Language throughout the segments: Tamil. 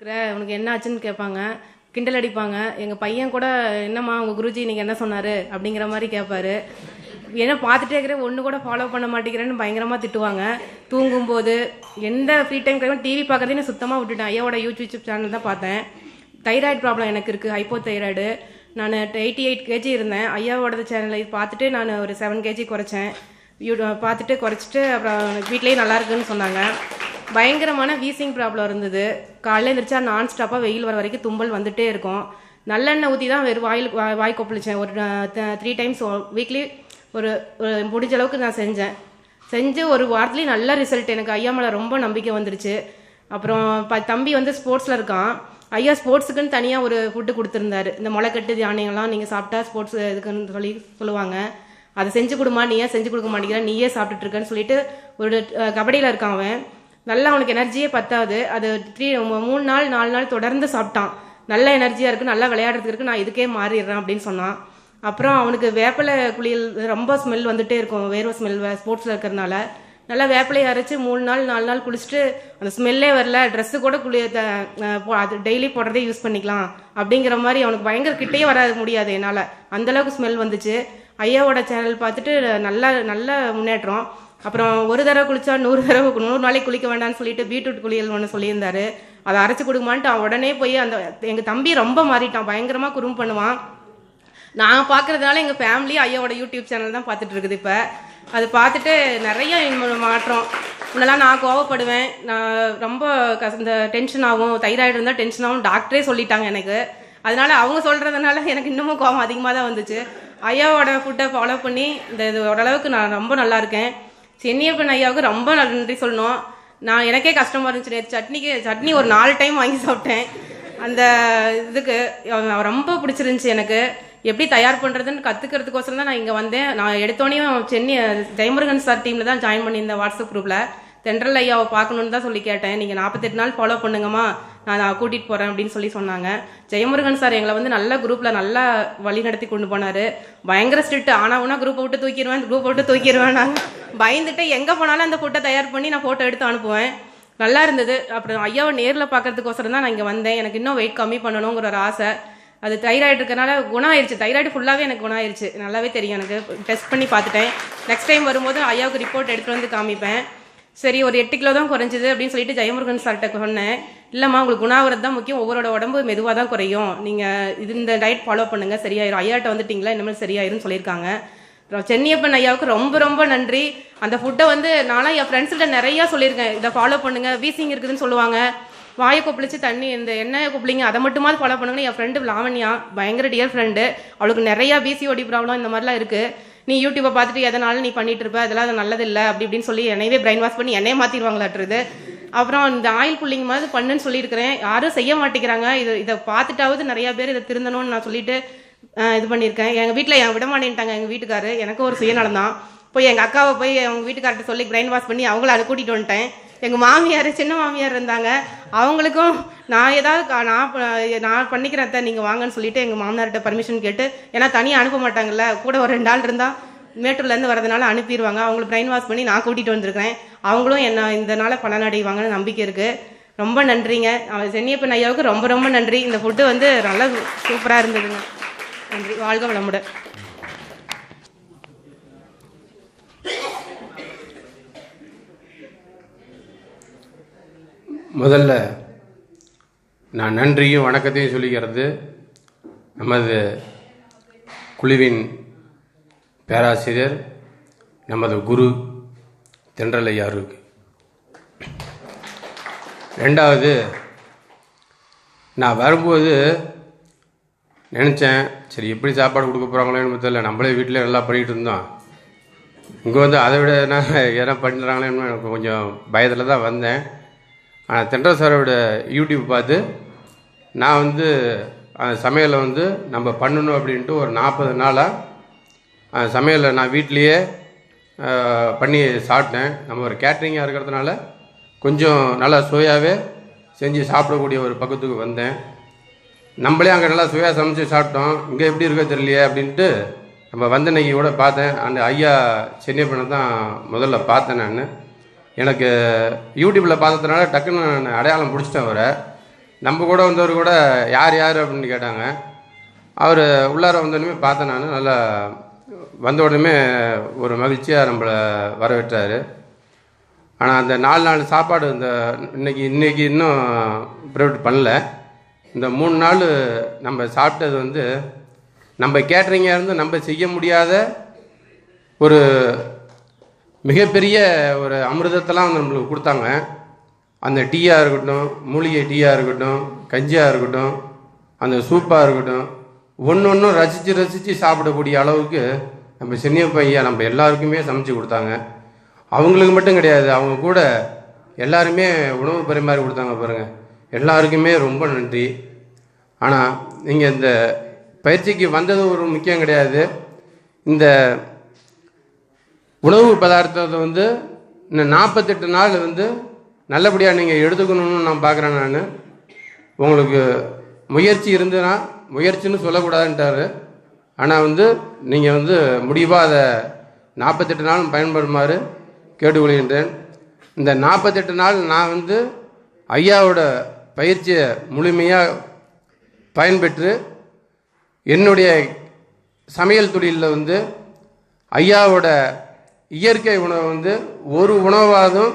இருக்கிற உனக்கு என்ன ஆச்சுன்னு கேட்பாங்க. கிண்டல் அடிப்பாங்க. எங்கள் பையன் கூட என்னம்மா உங்கள் குருஜி நீங்கள் என்ன சொன்னார்? அப்படிங்கிற மாதிரி கேட்பாரு. ஏன்னா பார்த்துட்டே இருக்கிறேன் ஒன்று கூட ஃபாலோ பண்ண மாட்டேங்கிறேன்னு பயங்கரமாக திட்டுவாங்க. தூங்கும்போது எந்த ஃப்ரீ டைம் கிடைக்கும் டிவி பார்க்கறதே நான் சுத்தமாக விட்டுட்டேன். ஐயாவோட யூடியூப் சேனல் தான் பார்த்தேன். தைராய்டு ப்ராப்ளம் எனக்கு இருக்குது ஹைப்போ தைராய்டு நான் எயிட்டி எயிட் கேஜி இருந்தேன் ஐயாவோட சேனலை பார்த்துட்டு நான் ஒரு செவன் கேஜி குறைச்சேன். யூ பார்த்துட்டு குறைச்சிட்டு அப்புறம் வீட்லேயே நல்லா இருக்குன்னு சொன்னாங்க. பயங்கரமான வீசிங் ப்ராப்ளம் இருந்தது. காலையில் எழுந்திரிச்சா நான் ஸ்டாப்பாக வெயில் வர வரைக்கும் தும்பல் வந்துட்டே இருக்கும். நல்லெண்ணெய் ஊற்றி தான் வெறும் வாயில் வாய் வாய் கொப்பளிச்சேன். ஒரு த்ரீ டைம்ஸ் வீக்லி ஒரு ஒரு முடிஞ்ச அளவுக்கு நான் செஞ்சேன். செஞ்சு ஒரு வாரத்துலேயும் நல்ல ரிசல்ட் எனக்கு ஐயா மேலே ரொம்ப நம்பிக்கை வந்துருச்சு. அப்புறம் ப தம்பி வந்து ஸ்போர்ட்ஸில் இருக்கான். ஐயா ஸ்போர்ட்ஸுக்குன்னு தனியாக ஒரு ஃபுட்டு கொடுத்துருந்தாரு. இந்த முளைக்கட்டு தானியங்கள்லாம் நீங்கள் சாப்பிட்டா ஸ்போர்ட்ஸ் இதுக்குன்னு சொல்லி சொல்லுவாங்க. அதை செஞ்சு கொடுமா நீ ஏன் செஞ்சு கொடுக்க மாட்டேங்கிற நீயே சாப்பிட்டுட்டு இருக்கேன்னு சொல்லிட்டு ஒரு கபடியில் இருக்கான் அவன். நல்லா அவனுக்கு எனர்ஜியே பத்தாது. அது த்ரீ மூணு நாள் நாலு நாள் தொடர்ந்து சாப்பிட்டான். நல்ல எனர்ஜியாக இருக்குது நல்லா விளையாடுறதுக்கு நான் இதுக்கே மாறிடுறேன் அப்படின்னு சொன்னான். அப்புறம் அவனுக்கு வேப்பிலை குளியல் ரொம்ப ஸ்மெல் வந்துட்டே இருக்கும் வேர்வை ஸ்மெல் ஸ்போர்ட்ஸில் இருக்கிறதுனால. நல்லா வேப்பிலையை அரைச்சி மூணு நாள் நாலு நாள் குளிச்சுட்டு அந்த ஸ்மெல்லே வரல ட்ரெஸ்ஸு கூட குளி அது டெய்லி போடுறதே யூஸ் பண்ணிக்கலாம். அப்படிங்கிற மாதிரி அவனுக்கு பயங்கர கிட்டேயே வர முடியாது என்னால். அந்தளவுக்கு ஸ்மெல் வந்துச்சு. ஐயாவோட சேனல் பார்த்துட்டு நல்லா நல்ல முன்னேற்றம். அப்புறம் ஒரு தடவை குளிச்சா நூறு தடவை நூறு நாளைக்கு குளிக்க வேண்டாம்னு சொல்லிட்டு பீட்ரூட் குளியல் ஒன்று சொல்லியிருந்தாரு. அதை அரைச்சி கொடுக்குமான்ட்டு அவன் உடனே போய் அந்த எங்கள் தம்பி ரொம்ப மாறிட்டான். பயங்கரமாக குறும்பு பண்ணுவான். நான் பார்க்கறதுனால எங்கள் ஃபேமிலி ஐயாவோட யூடியூப் சேனல் தான் பார்த்துட்டு இருக்குது இப்போ. அது பார்த்துட்டு நிறைய மாற்றம். முன்னெல்லாம் நான் கோவப்படுவேன். நான் ரொம்ப கச இந்த டென்ஷன் ஆகும். தைராய்டு இருந்தால் டென்ஷன் ஆகும் டாக்டரே சொல்லிட்டாங்க எனக்கு. அதனால அவங்க சொல்கிறதுனால எனக்கு இன்னமும் கோவம் அதிகமாக தான் வந்துச்சு. ஐயாவோட ஃபுட்டை ஃபாலோ பண்ணி இந்த இது ஓரளவுக்கு நான் ரொம்ப நல்லா இருக்கேன். சென்னியப்பன் ஐயாவுக்கு ரொம்ப நன்றி சொல்லணும். நான் எனக்கே கஷ்டமாக இருந்துச்சு. நேற்று சட்னிக்கு சட்னி ஒரு நாலு டைம் வாங்கி சாப்பிட்டேன். அந்த இதுக்கு ரொம்ப பிடிச்சிருந்துச்சு எனக்கு. எப்படி தயார் பண்ணுறதுன்னு கற்றுக்கிறதுக்கோசரம் தான் நான் இங்கே வந்தேன். நான் எடுத்தோடனையும் சென்னை ஜெயமுருகன் சார் டீமில் தான் ஜாயின் பண்ணியிருந்தேன் வாட்ஸ்அப் குரூப்பில் தென்றல் ஐயாவை பார்க்கணுன்னு தான் சொல்லி கேட்டேன். நீங்கள் நாற்பத்தெட்டு நாள் ஃபாலோ பண்ணுங்கம்மா. நான் நான் கூட்டிகிட்டு போகிறேன் அப்படின்னு சொல்லி சொன்னாங்க. ஜெயமுருகன் சார் எங்களை வந்து நல்ல குரூப்பில் நல்லா வழி நடத்தி கொண்டு போனார். பயங்கர ஸ்ட்ரிக்ட் ஆனால் உனா குரூப்பை விட்டு தூக்கிடுவேன் குரூப்பை விட்டு தூக்கிடுவேன் நாங்கள் பயந்துட்டு எங்கே போனாலும் அந்த ஃபோட்டோ தயார் பண்ணி நான் ஃபோட்டோ எடுத்து அனுப்புவேன். நல்லா இருந்தது. அப்புறம் ஐயாவை நேரில் பார்க்கறதுக்கோசரம் தான் நான் இங்கே வந்தேன். எனக்கு இன்னும் வெயிட் கம்மி பண்ணணுங்கிற ஒரு ஆசை. அது தைராய்டு இருக்கனால குணம் ஆயிடுச்சு தைராய்டு ஃபுல்லாகவே எனக்கு குணம் ஆயிடுச்சு நல்லாவே தெரியும் எனக்கு. டெஸ்ட் பண்ணி பார்த்துட்டேன். நெக்ஸ்ட் டைம் வரும்போது ஐயாவுக்கு ரிப்போர்ட் எடுத்துகிட்டு வந்து காமிப்பேன். சரி ஒரு எட்டு கிலோ தான் குறைஞ்சது அப்படின்னு சொல்லிட்டு ஜெயமுருகன் சார்கிட்ட சொன்னேன். இல்லைம்மா உங்களுக்கு குணாகிறது தான் முக்கியம். ஒவ்வொருட உடம்பு மெதுவாக தான் குறையும். நீங்கள் இது இந்த டயட் ஃபாலோ பண்ணுங்க. சரியாயிரும். ஐயாட்ட வந்துட்டீங்களா? இனிமேல் சரியாயிரும்னு சொல்லியிருக்காங்க. அப்புறம் சென்னியப்பன் ஐயாவுக்கு ரொம்ப ரொம்ப நன்றி. அந்த ஃபுட்டை வந்து நானும் என் ஃப்ரெண்ட்ஸ்கிட்ட நிறையா சொல்லியிருக்கேன். இதை ஃபாலோ பண்ணுங்க. வீசிங் இருக்குதுன்னு சொல்லுவாங்க. வாயை கொப்பளிச்சு தண்ணி இந்த எண்ணெயை கொப்பளிங்க. அதை மட்டுமாவது ஃபாலோ பண்ணுங்கன்னு என் ஃப்ரெண்டு லாவண்யா பயங்கர டியர் ஃப்ரெண்டு அவளுக்கு நிறையா பிசிஓடி ப்ராப்ளம் இந்த மாதிரிலாம் இருக்குது நீ யூடியூப்பை பார்த்துட்டு எதனாலும் நீ பண்ணிட்டு இருப்ப அதெல்லாம் அது நல்லதில்லை அப்படி இப்படின்னு சொல்லி என்னையவே பிரைன் வாஷ் பண்ணி என்னையே மாற்றிடுவாங்களாட்டுருது அப்புறம் இந்த ஆயில் புள்ளிங்க மாதிரி பண்ணுன்னு சொல்லியிருக்கிறேன். யாரும் செய்ய மாட்டேங்கிறாங்க. இது இதை பார்த்துட்டாவது நிறைய பேர் இதை திருந்தணும்னு நான் சொல்லிட்டு இது பண்ணியிருக்கேன். எங்கள் வீட்டில் என் விடமாட்டேன்ட்டாங்க எங்கள் வீட்டுக்காரு. எனக்கும் ஒரு சுயநலம் தான். போய் எங்கள் அக்காவை போய் அவங்க வீட்டுக்கார்ட்ட சொல்லி பிரைன் வாஷ் பண்ணி அவங்கள அதை கூட்டிகிட்டு வந்துட்டேன். எங்கள் மாமியார் சின்ன மாமியார் இருந்தாங்க. அவங்களுக்கும் நான் ஏதாவது கா- நான் ப- நான் பண்ணிக்கிறேன் தான் நீங்கள் வாங்கன்னு சொல்லிட்டு எங்கள் மாமனார்கிட்ட பர்மிஷன் கேட்டு ஏன்னா தனியாக அனுப்ப மாட்டாங்கல்ல கூட ஒரு ரெண்டு ஆள் இருந்தால் மேட்டூர்லேருந்து வரதுனால அனுப்பிடுவாங்க அவங்கள பிரெயின் வாஷ் பண்ணி நான் கூட்டிகிட்டு வந்திருக்கிறேன். அவங்களும் என்ன இந்த பலன் அடைவாங்கன்னு நம்பிக்கை இருக்குது ரொம்ப நன்றிங்க. சென்னியப்பன் ஐயாவுக்கு ரொம்ப ரொம்ப நன்றி. இந்த ஃபுட்டு வந்து நல்லா சூப்பராக இருந்ததுங்க. நன்றி. வாழ்க வளமுடன். முதல்ல நான் நன்றியும் வணக்கத்தையும் சொல்லிக்கிறது. நமது குழுவின் பேராசிரியர் நமது குரு தென்றலையாருக்கு ரெண்டாவது நான் வரும்போது நினச்சேன் சரி எப்படி சாப்பாடு கொடுக்க போகிறாங்களோன்னு தெரியல நம்மளே வீட்டில் நல்லா பண்ணிகிட்டு இருந்தோம். இங்கே வந்து அதை விட என்ன எதனா பண்ணுறாங்களேன்னு எனக்கு கொஞ்சம் பயத்தில் தான் வந்தேன். ஆனால் சாரோட யூடியூப் பார்த்து நான் வந்து அந்த சமையலை வந்து நம்ம பண்ணணும் அப்படின்ட்டு ஒரு நாற்பது நாளாக அந்த சமையலை நான் வீட்லேயே பண்ணி சாப்பிட்டேன். நம்ம ஒரு கேட்ரிங்காக இருக்கிறதுனால கொஞ்சம் நல்லா சுவையாகவே செஞ்சு சாப்பிடக்கூடிய ஒரு பக்கத்துக்கு வந்தேன். நம்மளே அங்கே நல்லா சுவையாக சமைச்சு சாப்பிட்டோம். இங்கே எப்படி இருக்கோ தெரியலையே அப்படின்ட்டு நம்ம வந்த கூட பார்த்தேன். அந்த ஐயா சென்னை பண்ண தான் முதல்ல பார்த்தேன் நான். எனக்கு யூடியூப்பில் பார்த்ததுனால டக்குன்னு நான் அடையாளம் பிடிச்சிட்டேன் அவரை. நம்ம கூட வந்தவர் கூட யார் யார் அப்படின்னு கேட்டாங்க. அவர் உள்ளார வந்தோடனே பார்த்தேன் நான். நல்லா வந்த உடனே ஒரு மகிழ்ச்சியாக நம்மளை வரவேற்றார். ஆனால் அந்த நாலு நாள் சாப்பாடு இந்த இன்னைக்கு இன்றைக்கி இன்னும் ப்ரைவேட் பண்ணல. இந்த மூணு நாள் நம்ம சாப்பிட்டது வந்து நம்ம கேட்டரிங்காக இருந்து நம்ம செய்ய முடியாத ஒரு மிகப்பெரிய ஒரு அமிர்தத்தெல்லாம் வந்து நம்மளுக்கு கொடுத்தாங்க. அந்த டீயாக இருக்கட்டும் மூலிகை டீயாக இருக்கட்டும் கஞ்சியாக இருக்கட்டும் அந்த சூப்பாக இருக்கட்டும் ஒன்று ஒன்றும் ரசித்து ரசித்து சாப்பிடக்கூடிய அளவுக்கு நம்ம சின்ன ஐயா நம்ம எல்லாருக்குமே சமைச்சு கொடுத்தாங்க. அவங்களுக்கு மட்டும் கிடையாது அவங்க கூட எல்லாருமே உணவு பரிமாறி கொடுத்தாங்க பாருங்கள் எல்லாருக்குமே ரொம்ப நன்றி. ஆனால் நீங்கள் இந்த பயிற்சிக்கு வந்தது ஒரு முக்கியம் கிடையாது. இந்த உணவு பதார்த்தத்தை வந்து இந்த நாற்பத்தெட்டு நாள் வந்து நல்லபடியாக நீங்கள் எடுத்துக்கணும்னு நான் பார்க்குறேன் நான். உங்களுக்கு முயற்சி இருந்துன்னா முயற்சின்னு சொல்லக்கூடாதுன்ட்டாரு. ஆனால் வந்து நீங்கள் வந்து முடிவாக அதை நாற்பத்தெட்டு நாள் பயன்படுமாறு கேட்டுக்கொள்கின்றேன். இந்த நாற்பத்தெட்டு நாள் நான் வந்து ஐயாவோட பயிற்சியை முழுமையாக பயன்பெற்று என்னுடைய சமையல் தொழிலில் வந்து ஐயாவோட இயற்கை உணவை வந்து ஒரு உணவாதும்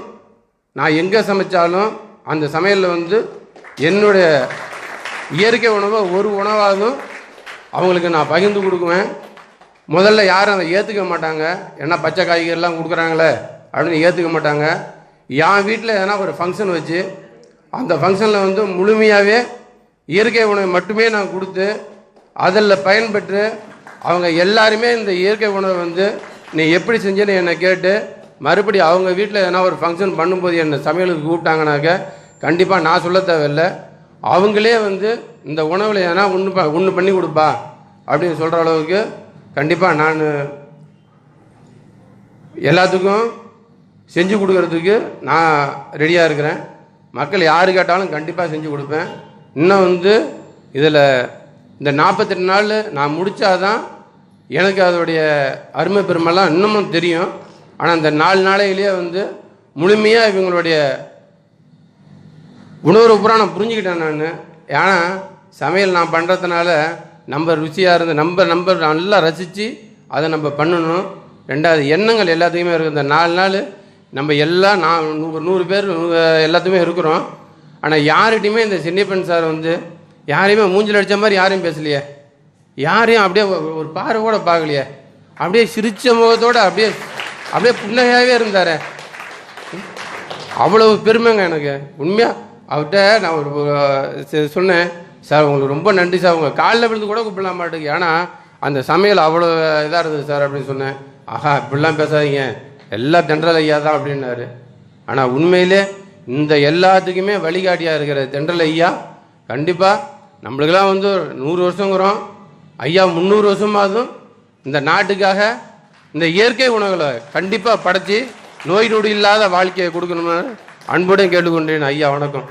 நான் எங்கே சமைச்சாலும் அந்த சமையலில் வந்து என்னுடைய இயற்கை உணவை ஒரு உணவாதும் அவங்களுக்கு நான் பகிர்ந்து கொடுக்குவேன். முதல்ல யாரும் அதை ஏற்றுக்க மாட்டாங்க. ஏன்னா பச்சை காய்கறிலாம் கொடுக்குறாங்களே அப்படின்னு ஏற்றுக்க மாட்டாங்க. என் வீட்டில் எதனா ஒரு ஃபங்க்ஷன் வச்சு அந்த ஃபங்க்ஷனில் வந்து முழுமையாகவே இயற்கை உணவை மட்டுமே நான் கொடுத்து அதில் பயன்பெற்று அவங்க எல்லாருமே இந்த இயற்கை உணவை வந்து நீ எப்படி செஞ்சேன்னு என்னை கேட்டு மறுபடி அவங்க வீட்டில் எதனா ஒரு ஃபங்க்ஷன் பண்ணும்போது என்னை சமையலுக்கு கூப்பிட்டாங்கனாக்க கண்டிப்பாக நான் சொல்ல தேவையில்லை. அவங்களே வந்து இந்த உணவில் எதனா ஒன்று ப ஒன்று பண்ணி கொடுப்பா அப்படின்னு சொல்கிற அளவுக்கு கண்டிப்பாக நான் எல்லாத்துக்கும் செஞ்சு கொடுக்கறதுக்கு நான் ரெடியாக இருக்கிறேன். மக்கள் யார் கேட்டாலும் கண்டிப்பாக செஞ்சு கொடுப்பேன். இன்னும் வந்து இதில் இந்த நாற்பத்தெட்டு நாள் நான் முடித்தாதான் எனக்கு அதோடைய அருமை பெருமைலாம் இன்னமும் தெரியும். ஆனால் அந்த நாலு நாளையிலேயே வந்து முழுமையாக இவங்களுடைய உணர்வு பூரா நான் புரிஞ்சுக்கிட்டேன் நான். ஏன்னா சமையல் நான் பண்ணுறதுனால நம்ம ருசியாக இருந்து நம்ம நம்ம நல்லா ரசித்து அதை நம்ம பண்ணணும். ரெண்டாவது எண்ணங்கள் எல்லாத்துக்குமே இருக்குது இந்த நாலு நாள் நம்ம எல்லாம் நான் நூறு நூறு பேர் எல்லாத்துக்குமே இருக்கிறோம். ஆனால் யார்கிட்டையுமே இந்த சின்னிப்பன் சார் வந்து யாரையுமே மூஞ்சில் அடித்த மாதிரி யாரையும் பேசலையே. யாரையும் அப்படியே ஒரு- ஒரு பார்வை கூட பார்க்கலையே. அப்படியே சிரிச்ச முகத்தோட அப்படியே அப்படியே புன்னகையாகவே இருந்தார். அவ்வளவு பெருமைங்க எனக்கு. உண்மையாக அவர்கிட்ட நான் ஒரு சொன்னேன். சார் உங்களுக்கு ரொம்ப நன்றி சார். உங்கள் காலில் விழுந்து கூட கூப்பிடலாம் மாட்டேங்க ஏன்னா அந்த சமையல் அவ்வளோ இதாக இருந்தது சார் அப்படின்னு சொன்னேன். ஆஹா இப்படிலாம் பேசாதீங்க. எல்லாம் தென்றல் ஐயா தான் அப்படின்னாரு. ஆனால் உண்மையிலே இந்த எல்லாத்துக்குமே வழிகாட்டியாக இருக்கிற தென்றல் ஐயா கண்டிப்பாக நம்மளுக்கெல்லாம் வந்து ஒரு நூறு வருஷங்கிறோம். ஐயா முந்நூறு வருஷமாதும் இந்த நாட்டுக்காக இந்த இயற்கை உணவுகளை கண்டிப்பாக படைச்சி நோய் நொடி இல்லாத வாழ்க்கையை கொடுக்கணும்னு அன்புடன் கேட்டுக்கொண்டேன் ஐயா வணக்கம்.